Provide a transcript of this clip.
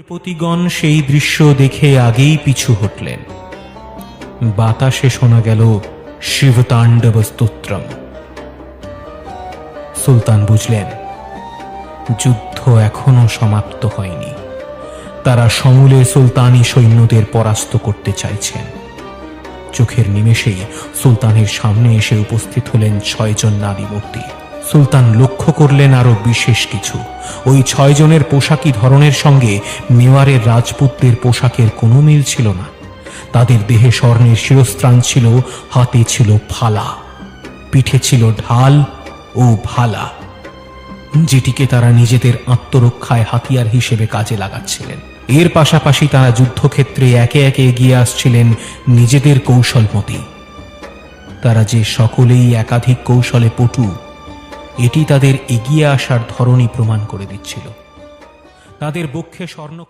নৃপতিগণ সেই দৃশ্য দেখে আগেই পিছু হটলেন। বাতাসে শোনা গেল শিবতাণ্ডব স্তোত্রম। সুলতান বুঝলেন, যুদ্ধ এখনও সমাপ্ত হয়নি। তারা সমূলে সুলতানি সৈন্যদের পরাস্ত করতে চাইছেন। চোখের নিমেষেই সুলতানের সামনে এসে উপস্থিত হলেন ছয়জন নারী মূর্তি সুলতান লক্ষ্য করলেন আরও বিশেষ কিছু। ওই ছয়জনের পোশাকি ধরনের সঙ্গে মেওয়ারের রাজপুতদের পোশাকের কোনো মিল ছিল না। তাদের দেহে স্বর্ণের শিরস্ত্রাণ ছিল, হাতে ছিল ফালা। পিঠে ছিল ঢাল ও ভালা, যেটিকে তারা নিজেদের আত্মরক্ষায় হাতিয়ার হিসেবে কাজে লাগাচ্ছিলেন। এর পাশাপাশি তারা যুদ্ধক্ষেত্রে একে একে এগিয়ে আসছিলেন নিজেদের কৌশল কৌশলমতি। তারা যে সকলেই একাধিক কৌশলে পটু এটি তাদের এগিয়ে আসার ধরনই প্রমাণ করে দিচ্ছিল। তাদের বক্ষে স্বর্ণ